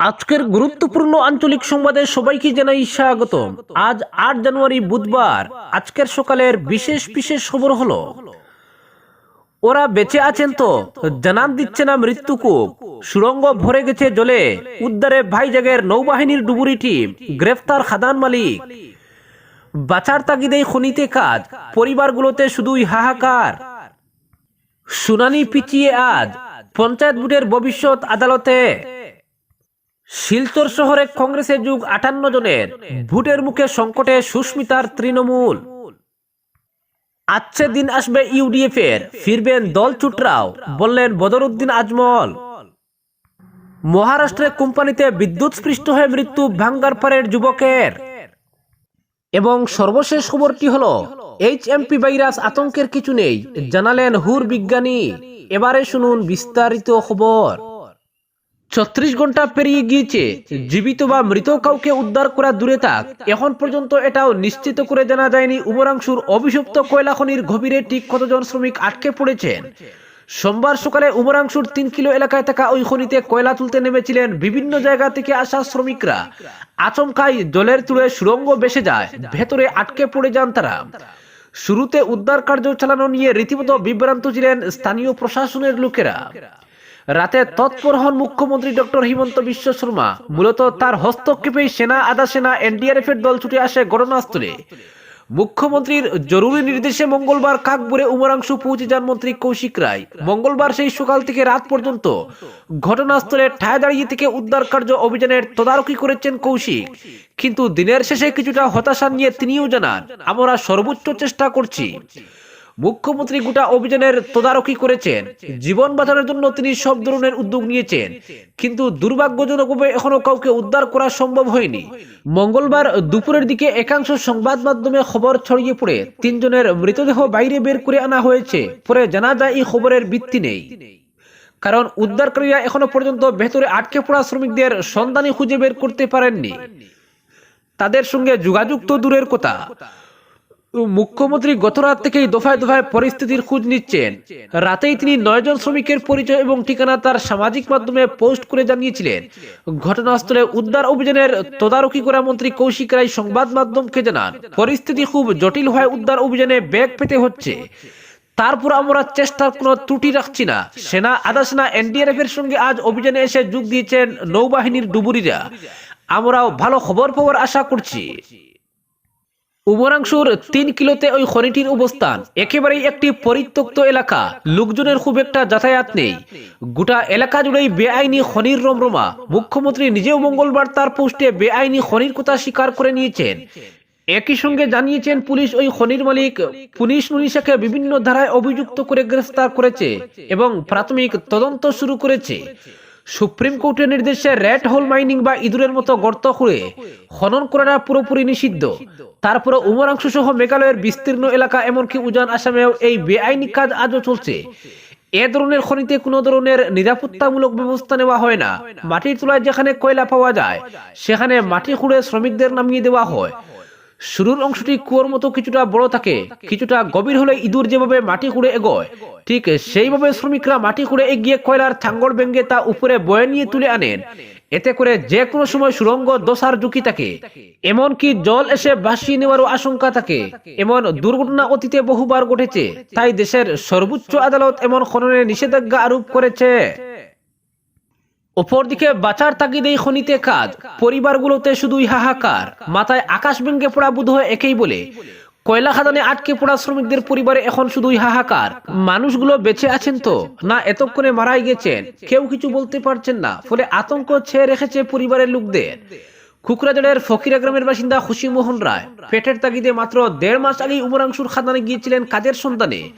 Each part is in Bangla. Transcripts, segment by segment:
আজকের গুরুত্বপূর্ণ আঞ্চলিক সংবাদে সবাইকে জানাই স্বাগতম। আজ আট জানুয়ারি বুধবার, আজকের সকালের বিশেষ বিশেষ খবর হলো, ওরা বেঁচে আছেন তো, জানান দিচ্ছে না মৃত্যুকূপ সুরঙ্গ ভরে গেছে জলে, উদ্ধারে ভাইজাগের নৌবাহিনীর ডুবুরি টিম, গ্রেফতার খাদান মালিক। বাঁচার তাগিদেই খনিতে কাজ, পরিবারগুলোতে শুধুই হাহাকার। শুনানি পিছিয়ে আজ, পঞ্চায়েত বোর্ডের ভবিষ্যৎ আদালতে। শিলচর শহরে কংগ্রেসের যুগ আটান্ন জনের। ভোটের মুখে সংকটে সুস্মিতার তৃণমূল। আচ্ছে দিন আসবে ইউডিএফ এর ফিরবেন দল চুটরাও, বললেন বদরুদ্দিন আজমল। মহারাষ্ট্রে কোম্পানিতে বিদ্যুৎ স্পৃষ্ট হয়ে মৃত্যু ভাঙ্গারপাড়ের যুবকের। এবং সর্বশেষ খবরটি হলো, এইচ এমপি ভাইরাস আতঙ্কের কিছু নেই, জানালেন হুর বিজ্ঞানী। এবারে শুনুন বিস্তারিত খবর। ছত্রিশ ঘণ্টা পেরিয়ে গিয়েছে। জীবিত বা মৃত কাউকে উদ্ধার করা দূরে থাক। এখন পর্যন্ত এটাও নিশ্চিত করে জানা যায়নি উমরাংশুর অভিশপ্ত কয়লা খনির গভীরে ঠিক কতজন শ্রমিক আটকে পড়েছেন। সোমবার সকালে উমরাংশুর তিন কিলো এলাকায় থাকা ওই খনিতে কয়লা তুলতে নেমেছিলেন বিভিন্ন জায়গা থেকে আসা শ্রমিকরা। আচমকাই জলের তুলে সুরঙ্গ বেসে যায়, ভেতরে আটকে পড়ে যান তারা। শুরুতে উদ্ধার কার্য চালানো নিয়ে রীতিমতো বিভ্রান্ত ছিলেন স্থানীয় প্রশাসনের লোকেরা। রাতে তৎপর হন মুখ্যমন্ত্রী ডক্টর হিমন্ত বিশ্ব শর্মা, মূলত তার হস্তক্ষেপেই সেনা আধা সেনা এনডিআরএফ এর দল ছুটে আসে ঘটনাস্থলে। মুখ্যমন্ত্রীর জরুরি নির্দেশে মঙ্গলবার কাকপুরে উমরাংশু পৌঁছে যান মন্ত্রী কৌশিক রায়। মঙ্গলবার সেই সকাল থেকে রাত পর্যন্ত ঘটনাস্থলে ঠায় দাঁড়িয়ে থেকে উদ্ধার কার্য অভিযানের তদারকি করেছেন কৌশিক। কিন্তু দিনের শেষে কিছুটা হতাশা নিয়ে তিনিও জানান, আমরা সর্বোচ্চ চেষ্টা করছি। মুখ্যমন্ত্রী গোটা অভিযানের তদারকি করেছেন। জীবন বাঁচানোর জন্য তিনি সব ধরনের উদ্যোগ নিয়েছেন। কিন্তু দুর্ভাগ্যজনকভাবে এখনও কাউকে উদ্ধার করা সম্ভব হয়নি। মঙ্গলবার দুপুরের দিকে একাংশ সংবাদ মাধ্যমে খবর ছড়িয়ে পড়ে, তিনজনের মৃতদেহ বাইরে বের করে আনা হয়েছে। পরে জানা যায় এই খবরের ভিত্তি নেই। কারণ উদ্ধারকারীরা এখনও পর্যন্ত ভেতরে আটকে পড়া শ্রমিকদের সন্ধানে খুঁজে বের করতে পারেননি। তাদের সঙ্গে যোগাযোগ তো দূরের কথা। মুখ্যমন্ত্রী গত রাত থেকেই দফায় দফায় পরিস্থিতির খোঁজ নিচ্ছেন। রাতেই তিনি নয়জন শ্রমিকের পরিচয় এবং ঠিকানা তার সামাজিক মাধ্যমে পোস্ট করে জানিয়েছিলেন। ঘটনাস্থলে উদ্ধার অভিযানের তদারকি করা মন্ত্রী কৌশিক রায় সংবাদ মাধ্যমকে জানান, পরিস্থিতি খুব জটিল হয় উদ্ধার অভিযানে ব্যাগ পেতে হচ্ছে। তারপর আমরা চেষ্টার কোনো ত্রুটি রাখছি না। সেনা আধা সেনা এনডিআরএফ এর সঙ্গে আজ অভিযানে এসে যোগ দিয়েছেন নৌবাহিনীর ডুবুরিরা। আমরাও ভালো খবর খবর আশা করছি। উমরাংশুর তিন কিলোতে ওই খনিটির অবস্থান। একেবারেই একটি পরিত্যক্ত এলাকা। লোকজনের খুব একটা যাতায়াত নেই। গোটা এলাকা জুড়েই বেআইনি খনির রমরমা। মুখ্যমন্ত্রী নিজেও মঙ্গলবার তার পোস্টে বেআইনি খনির কথা স্বীকার করে নিয়েছেন। একই সঙ্গে জানিয়েছেন পুলিশ ওই খনির মালিক। পুলিশ নুনিশাকে বিভিন্ন ধারায় অভিযুক্ত করে গ্রেফতার করেছে এবং প্রাথমিক তদন্ত শুরু করেছে। সুপ্রিম কোর্টের নির্দেশে রেড হোল মাইনিং বা ইঁদুরের মতো গর্ত খুঁড়ে খনন করাটা পুরোপুরি নিষিদ্ধ। তারপরে উমরাংশ সহ মেঘালয়ের বিস্তীর্ণ এলাকা এমনকি উজান আসামেও এই বেআইনি কাজ আজও চলছে। এ ধরনের খনিতে কোনো ধরনের নিরাপত্তামূলক ব্যবস্থা নেওয়া হয় না। মাটির তোলায় যেখানে কয়লা পাওয়া যায়, সেখানে মাটি খুঁড়ে শ্রমিকদের নামিয়ে দেওয়া হয়। শুরুর অংশটি কুয়োর মতো কিছুটা বড় থাকে, কিছুটা গভীর হলে ইঁদুর যেভাবে মাটি খুঁড়ে এগোয়, ঠিক সেইভাবে শ্রমিকরা মাটি খুঁড়ে এগিয়ে কয়লার ছাঙ্গল ভেঙে তা উপরে বয়ে নিয়ে তুলে আনেন। এতে করে যে কোনো সময় সুরঙ্গ দশার ঝুঁকি থাকে, এমনকি জল এসে ভাসিয়ে নেওয়ারও আশঙ্কা থাকে। এমন দুর্ঘটনা অতীতে বহুবার ঘটেছে, তাই দেশের সর্বোচ্চ আদালত এমন খননে নিষেধাজ্ঞা আরোপ করেছে। অপরদিকে বাঁচার তাগিদেই খনিতে কাজ। পরিবারগুলোতে শুধুই হাহাকার। মাথায় আকাশ ভেঙ্গে পড়া বোধ একেই বলে। কয়লা খাদানে আটকে পড়া শ্রমিকদের পরিবারে এখন শুধুই হাহাকার। মানুষগুলো বেঁচে আছেন তো? না, এতক্ষণে মারাই গেছেন। কেউ কিছু বলতে পারছেন না। ফলে আতঙ্ক ছেয়ে রেখেছে পরিবারের লোকদের। খুকরাজড়ের ফকিরা গ্রামের বাসিন্দা খুশিমোহন রায়। পেটের তাগিদে মাত্র দেড় মাস আগেই উমরাংশুর খাদানে গিয়েছিলেন কাজের সন্তানে?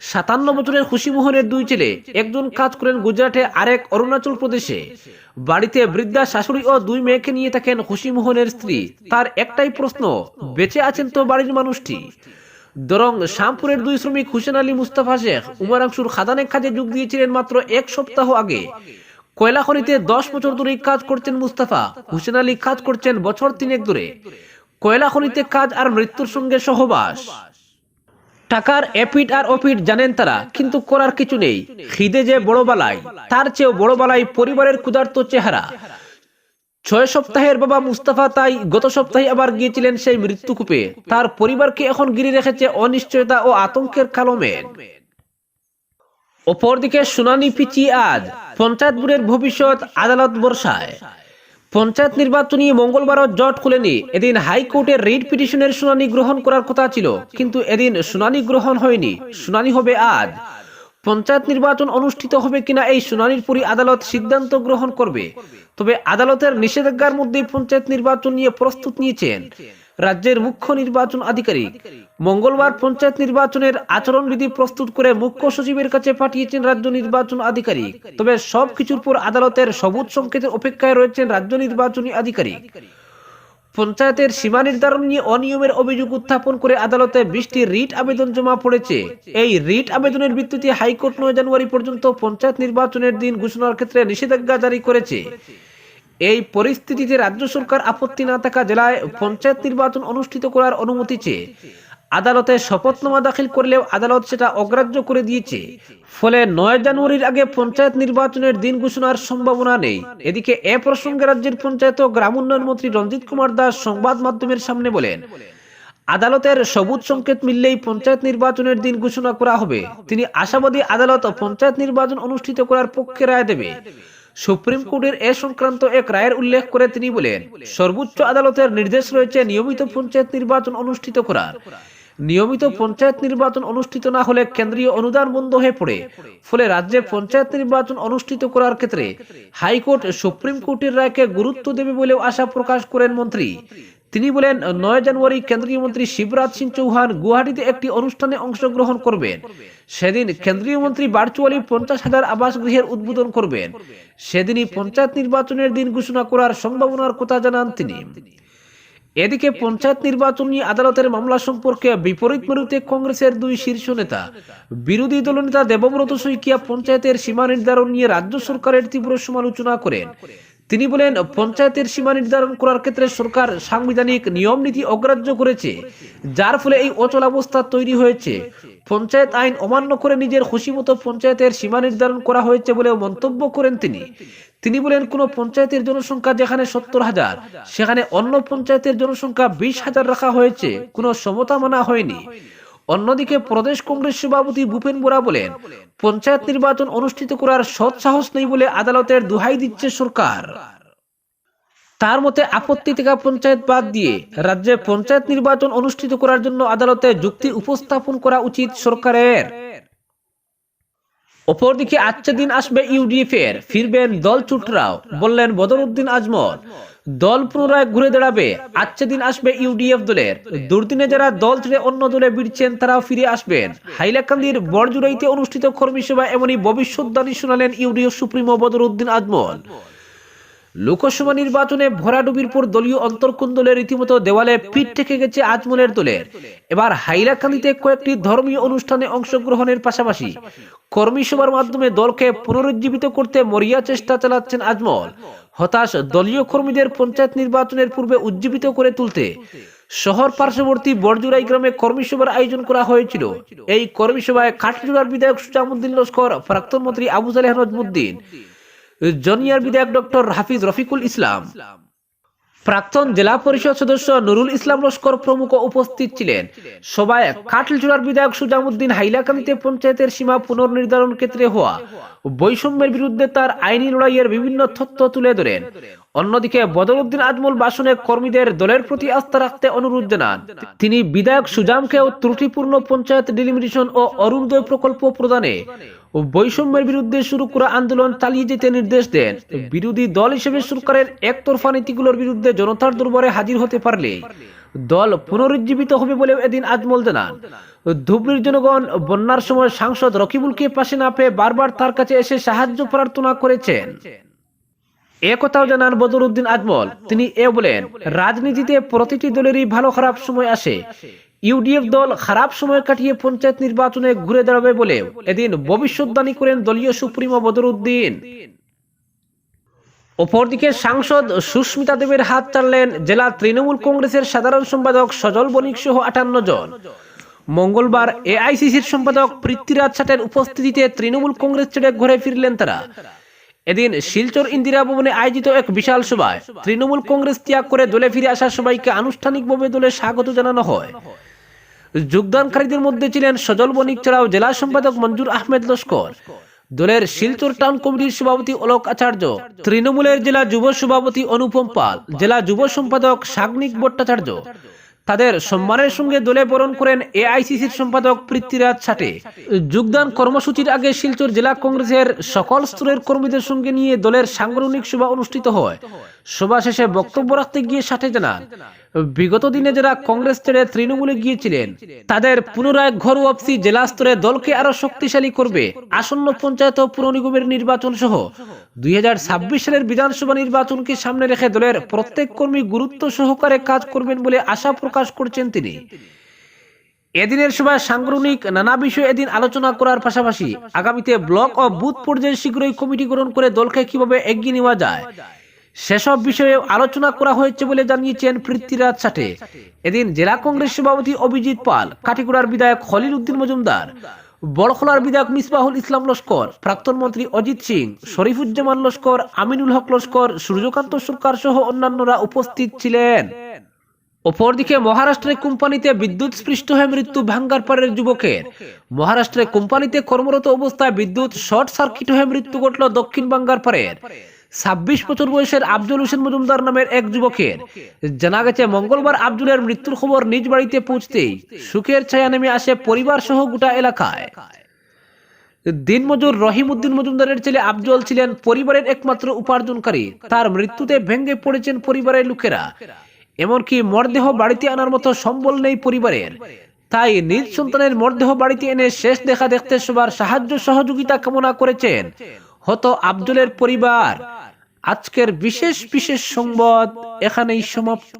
সাতান্ন বছরের খুশিমোহনের দুই ছেলে একজন কাজ করেন গুজরাটে আরেক অরুণাচল প্রদেশে। বাড়িতে বৃদ্ধা শাশুড়ি ও দুই মেয়েকে নিয়ে থাকেন খুশিমোহনের স্ত্রী। তার একটাই প্রশ্ন, বেঁচে আছেন তো বাড়ির মানুষটি? দরং শ্যামপুরের দুই শ্রমিক হুসেন আলী মুস্তাফা শেখ উমারাংশুর খাদানে কাজে যোগ দিয়েছিলেন মাত্র এক সপ্তাহ আগে। কয়লা খনিতে দশ বছর ধরে কাজ করছেন মুস্তাফা। হুসেন আলী কাজ করছেন বছর তিনেক ধরে। কয়লা খনিতে কাজ আর মৃত্যুর সঙ্গে সহবাস। টাকার এপিট আর ওপিট জানেন তারা, কিন্তু করার কিছু নেই। খিদে যে বড় বালাই, তার চেয়েও বড় বালাই পরিবারের ক্ষুধার্ত চেহারা। ছয় সপ্তাহের বাবা মুস্তাফা তাই গত সপ্তাহে আবার গিয়েছিলেন সেই মৃত্যুকূপে। তার পরিবারকে এখন ঘিরে রেখেছে অনিশ্চয়তা ও আতঙ্কের কালো মেঘ। অপরদিকে শুনানি পিছিয়ে আজ, পঞ্চায়েত বোর্ডের ভবিষ্যৎ আদালত বর্ষায়। পঞ্চায়েত নির্বাচন নিয়ে মঙ্গলবারও জট খুলেনি। এদিন হাইকোর্টের রিট পিটিশনের শুনানি গ্রহণ করার কথা ছিল, কিন্তু এদিন শুনানি গ্রহণ হয়নি। শুনানি হবে আজ। পঞ্চায়েত নির্বাচন অনুষ্ঠিত হবে কিনা এই শুনানির পরই আদালত সিদ্ধান্ত গ্রহণ করবে। তবে আদালতের নিষেধাজ্ঞার মধ্যে পঞ্চায়েত নির্বাচন নিয়ে প্রস্তুত নিয়েছেন। রাজ্যের মুখ্য নির্বাচন আধিকারিক। মঙ্গলবার পঞ্চায়েত নির্বাচনের আচরণবিধি প্রস্তুত করে মুখ্য সচিবের কাছে পাঠিয়েছেন রাজ্য নির্বাচন আধিকারিক। তবে সবকিছুর পর আদালতের সবুজ সংকেতের অপেক্ষায় রয়েছেন রাজ্য নির্বাচনী আধিকারিক। পঞ্চায়েতের সীমা নির্ধারণ নিয়ে অনিয়মের অভিযোগ উত্থাপন করে আদালতে বিশটি রিট আবেদন জমা পড়েছে। এই রিট আবেদনের ভিত্তিতে হাইকোর্ট নয় জানুয়ারি পর্যন্ত পঞ্চায়েত নির্বাচনের দিন ঘোষণার ক্ষেত্রে নিষেধাজ্ঞা জারি করেছে। এই পরিস্থিতিতে রাজ্য সরকার আপত্তি না থাকা জেলায় পঞ্চায়েত নির্বাচন অনুষ্ঠিত করার অনুমতি চেয়ে আদালতে শপথনামা দাখিল করলেও আদালত সেটা অগ্রাহ্য করে দিয়েছে। ফলে নয় জানুয়ারির আগে পঞ্চায়েত নির্বাচনের দিন ঘোষণার সম্ভাবনা নেই। এদিকে এ প্রসঙ্গে রাজ্যের পঞ্চায়েত ও গ্রাম উন্নয়ন মন্ত্রী রঞ্জিত কুমার দাস সংবাদ মাধ্যমের সামনে বলেন, আদালতের সবুজ সংকেত মিললেই পঞ্চায়েত নির্বাচনের দিন ঘোষণা করা হবে। তিনি আশাবাদী আদালত পঞ্চায়েত নির্বাচন অনুষ্ঠিত করার পক্ষে রায় দেবে। সুপ্রিম কোর্টের এ সংক্রান্ত এক রায়ের উল্লেখ করে তিনি বলেন, সর্বোচ্চ আদালতের নির্দেশ রয়েছে নিয়মিত পঞ্চায়েত নির্বাচন অনুষ্ঠিত করার। নিয়মিত পঞ্চায়েত নির্বাচন অনুষ্ঠিত না হলে কেন্দ্রীয় অনুদান বন্ধ হয়ে পড়ে। ফলে রাজ্যে পঞ্চায়েত নির্বাচন অনুষ্ঠিত করার ক্ষেত্রে হাইকোর্ট সুপ্রিম কোর্টের রায়কে গুরুত্ব দেবে বলেও আশা প্রকাশ করেন মন্ত্রী। তিনি বলেন, নয় জানুয়ারি কেন্দ্রীয় মন্ত্রী শিবরাজ সিং চৌহান গুয়াহাটিতে একটি অনুষ্ঠানে অংশগ্রহণ করবেন। সেদিন কেন্দ্রীয় মন্ত্রী ভার্চুয়ালি পঞ্চাশ হাজার আবাস গৃহের উদ্বোধন করবেন। সেদিনই পঞ্চায়েত নির্বাচনের দিন ঘোষণা করার সম্ভাবনার কথা জানান তিনি। এদিকে পঞ্চায়েত নির্বাচন নিয়ে আদালতের মামলা সম্পর্কে বিপরীত মেরুতে কংগ্রেসের দুই শীর্ষ নেতা, বিরোধী দলনেতা দেবব্রত শইকিয়া পঞ্চায়েতের সীমা নির্ধারণ নিয়ে রাজ্য সরকারের তীব্র সমালোচনা করেন। তিনি বলেন, পঞ্চায়েতের সীমা নির্ধারণ করার ক্ষেত্রে সরকার সাংবিধানিক নিয়ম নীতি অগ্রাহ্য করেছে, যার ফলে এই অচলাবস্থা তৈরি হয়েছে। পঞ্চায়েত আইন অমান্য করে নিজের খুশিমতো পঞ্চায়েতের সীমা নির্ধারণ করা হয়েছে বলেও মন্তব্য করেন তিনি। তিনি বলেন, কোন পঞ্চায়েতের জনসংখ্যা যেখানে সত্তর হাজার, সেখানে অন্য পঞ্চায়েতের জনসংখ্যা বিশ হাজার রাখা হয়েছে। কোনো সমতা মানা হয়নি। অন্যদিকে প্রদেশ কংগ্রেস সভাপতি ভূপেন বোরা বলেন, পঞ্চায়েত নির্বাচন অনুষ্ঠিত করার সৎ সাহস নেই বলে আদালতের দোহাই দিচ্ছে সরকার। তার মতে আপত্তি থেকে পঞ্চায়েত বাদ দিয়ে রাজ্যে পঞ্চায়েত নির্বাচন অনুষ্ঠিত করার জন্য আদালতে যুক্তি উপস্থাপন করা উচিত সরকারের। অপরদিকে আজকে দিন আসবে ইউডিএফ এর ফিরবেন দল চুটরাও, বললেন বদরুদ্দিন আজমল। দল পুনরায় ঘুরে দাঁড়াবে আজকে দিন আসবে ইউডিএফ দলের। দুর্দিনে যারা দল ছেড়ে অন্য দলে বিড়ছেন তারাও ফিরে আসবেন। হাইলাকান্দির বড়জুড়াইতে অনুষ্ঠিত কর্মী সভায় এমনই ভবিষ্যৎবাণী শোনালেন ইউডিএফ সুপ্রিমো বদরুদ্দিন আজমল। লোকসভা নির্বাচনে ভরাডুবির পর দলীয় অন্তর্কুন্দলের রীতিমতো দেওয়ালে পিঠ থেকে গেছে আজমলের দলের এবার হাইলাকান্দিতে কয়েকটি ধর্মীয় অনুষ্ঠানে অংশগ্রহণের পাশাপাশি কর্মী সভার মাধ্যমে দলকে পুনরুজ্জীবিত করতে মরিয়া চেষ্টা চালাচ্ছেন আজমল। হতাশ দলীয় কর্মীদের পঞ্চায়েত নির্বাচনের পূর্বে উজ্জীবিত করে তুলতে শহর পার্শ্ববর্তী বড়জুরাই গ্রামে কর্মী সভার আয়োজন করা হয়েছিল। এই কর্মী সভায় কাঠজোড়ার বিধায়ক সুজামুদ্দিন লস্কর, প্রাক্তন মন্ত্রী আবু জালেহ জনিয়ার বিধায়ক ডক্টর হাফিজ রফিকুল ইসলাম। প্রাক্তন জেলা পরিষদ সদস্য নুরুল ইসলাম লস্কর প্রমুখ উপস্থিত ছিলেন। সবাই কাটলচূড়ার বিধায়ক সুজামুদ্দিন হাইলাকান্দিতে পঞ্চায়েতের সীমা পুনর্নির্ধারণ ক্ষেত্রে হওয়া বৈষম্যের বিরুদ্ধে তার আইনি লড়াইয়ের বিভিন্ন তথ্য তুলে ধরেন। অন্যদিকে বদরুদ্দিন আজমল বাসনে কর্মীদের দলের প্রতি আস্থা রাখতে অনুরোধ জানান। তিনি বিধায়ক সুজামকেও ত্রুটিপূর্ণ পঞ্চায়েত ডিলিমিটেশন ও অরুণোদয় প্রকল্প প্রদানে বৈষম্যের বিরুদ্ধে শুরু করা আন্দোলন চালিয়ে যেতে নির্দেশ দেন। বিরোধী দল হিসেবে সরকারের একতরফা নীতিগুলোর বিরুদ্ধে জনতার দরবারে হাজির হতে পারলে দল পুনরুজ্জীবিত হবে বলেও এদিন আজমল জানান। ধুবড়ির জনগণ বন্যার সময় সাংসদ রকিবুলকে পাশে না পেয়ে বারবার তার কাছে এসে সাহায্য প্রার্থনা করেছেন। এ কথাও জানান বদরুদ্দিন আজমল তিনি এ বলেন, রাজনীতিতে প্রতিটি দলেরই ভালো খারাপ সময় আসে। ইউডিএফ দল খারাপ সময় কাটিয়ে পঞ্চায়েত নির্বাচনে ঘুরে দাঁড়াবে বলে এদিন ভবিষ্যৎবাণী করেন দলীয় সুপ্রিমো বদরুদ্দিন। অপরদিকে সাংসদ সুস্মিতা দেবের হাত চাললেন জেলা তৃণমূল কংগ্রেসের সাধারণ সম্পাদক সজল বণিক সহ আটান্ন জন। মঙ্গলবার এআইসিসির সম্পাদক পৃথ্বীরাজ ছাটের উপস্থিতিতে তৃণমূল কংগ্রেস ছেড়ে ঘরে ফিরলেন তারা। এদিন শিলচর ইন্দিরা ভবনে আয়োজিত এক বিশাল সভায় তৃণমূল কংগ্রেস ত্যাগ করে দলে ফিরে আসা সবাইকে আনুষ্ঠানিকভাবে দলে স্বাগত জানানো হয়। যোগদানকারীদের মধ্যে ছিলেন সজল বণিক ছাড়াও জেলা সম্পাদক মঞ্জুর আহমেদ লস্কর। দলের শিলচর টাউন কমিটির সভাপতি অলোক আচার্য, তৃণমূলের জেলা যুব সভাপতি অনুপম পাল, জেলা যুব সম্পাদক সাগ্নিক ভট্টাচার্য তাদের সম্মানের সঙ্গে দলে বরণ করেন এআইসিসির সম্পাদক পৃথ্বীরাজ ছাটে। যোগদান কর্মসূচির আগে শিলচর জেলা কংগ্রেসের সকল স্তরের কর্মীদের সঙ্গে নিয়ে দলের সাংগঠনিক সভা অনুষ্ঠিত হয়। সভা শেষে বক্তব্য রাখতে গিয়ে সাথে জানান বিগত দিনে যারা কংগ্রেস ছেড়ে তৃণমূলে গিয়েছিলেন, তাদের পুনরায় ঘর ওয়াপসি জেলা স্তরে দলকে আরও শক্তিশালী করবে আসন্ন পঞ্চায়েত ও পুর নিগমের নির্বাচন সহ। দুই সালের বিধানসভা নির্বাচনকে সামনে রেখে দলের প্রত্যেক কর্মী গুরুত্ব সহকারে কাজ করবেন বলে আশা প্রকাশ করছেন তিনি। এদিনের সভায় সাংগঠনিক নানা বিষয়ে এদিন আলোচনা করার পাশাপাশি আগামীতে ব্লক ও বুথ পর্যায়ে শীঘ্রই কমিটি গঠন করে দলকে কীভাবে এগিয়ে নেওয়া যায় সেসব বিষয়ে আলোচনা করা হয়েছে বলে জানিয়েছেন পৃথ্বীরাজ সাঠে। এদিন জেলা কংগ্রেস সভাপতি অভিজিৎ পাল কাটিগুড়ার বিধায়ক খলিল উদ্দিন মজুমদার, বড়খলার বিধায়ক মিসবাহুল ইসলাম লস্কর, প্রাক্তন মন্ত্রী অজিত সিং, শরীফুজ্জামান লস্কর, আমিনুল হক লস্কর সূর্যকান্ত সরকার সহ অন্যান্যরা উপস্থিত ছিলেন। অপরদিকে মহারাষ্ট্রে কোম্পানিতে বিদ্যুৎ স্পৃষ্ট হয়ে মৃত্যু ভাঙ্গার ভাঙ্গারপাড়ের যুবকের। মহারাষ্ট্রে কোম্পানিতে কর্মরত অবস্থায় বিদ্যুৎ শর্ট সার্কিট হয়ে মৃত্যু ঘটল দক্ষিণ ভাঙ্গার বাঙ্গারপাড়ের ছাব্বিশ বছর বয়সের আব্দুল হোসেন মজুমদার নামের এক যুবকের। জানা গেছে, মঙ্গলবার আব্দুলের মৃত্যুর খবর নিজ বাড়িতে পৌঁছতেই সুখের ছায়া নেমে আসে পরিবার সহ গোটা এলাকায়। দিনমজুর রহিম উদ্দিন মজুমদারের ছেলে আফজল ছিলেন পরিবারের একমাত্র উপার্জনকারী। তার মৃত্যুতে ভেঙে পড়েছেন পরিবারের লোকেরা। এমনকি মরদেহ বাড়িতে আনার মতো সম্বল নেই পরিবারের। তাই নিজ সন্তানের মরদেহ বাড়িতে এনে শেষ দেখা দেখতে সবার সাহায্য সহযোগিতা কামনা করেছেন হত আব্দুলের পরিবার। আজকের বিশেষ বিশেষ সংবাদ এখানেই সমাপ্ত।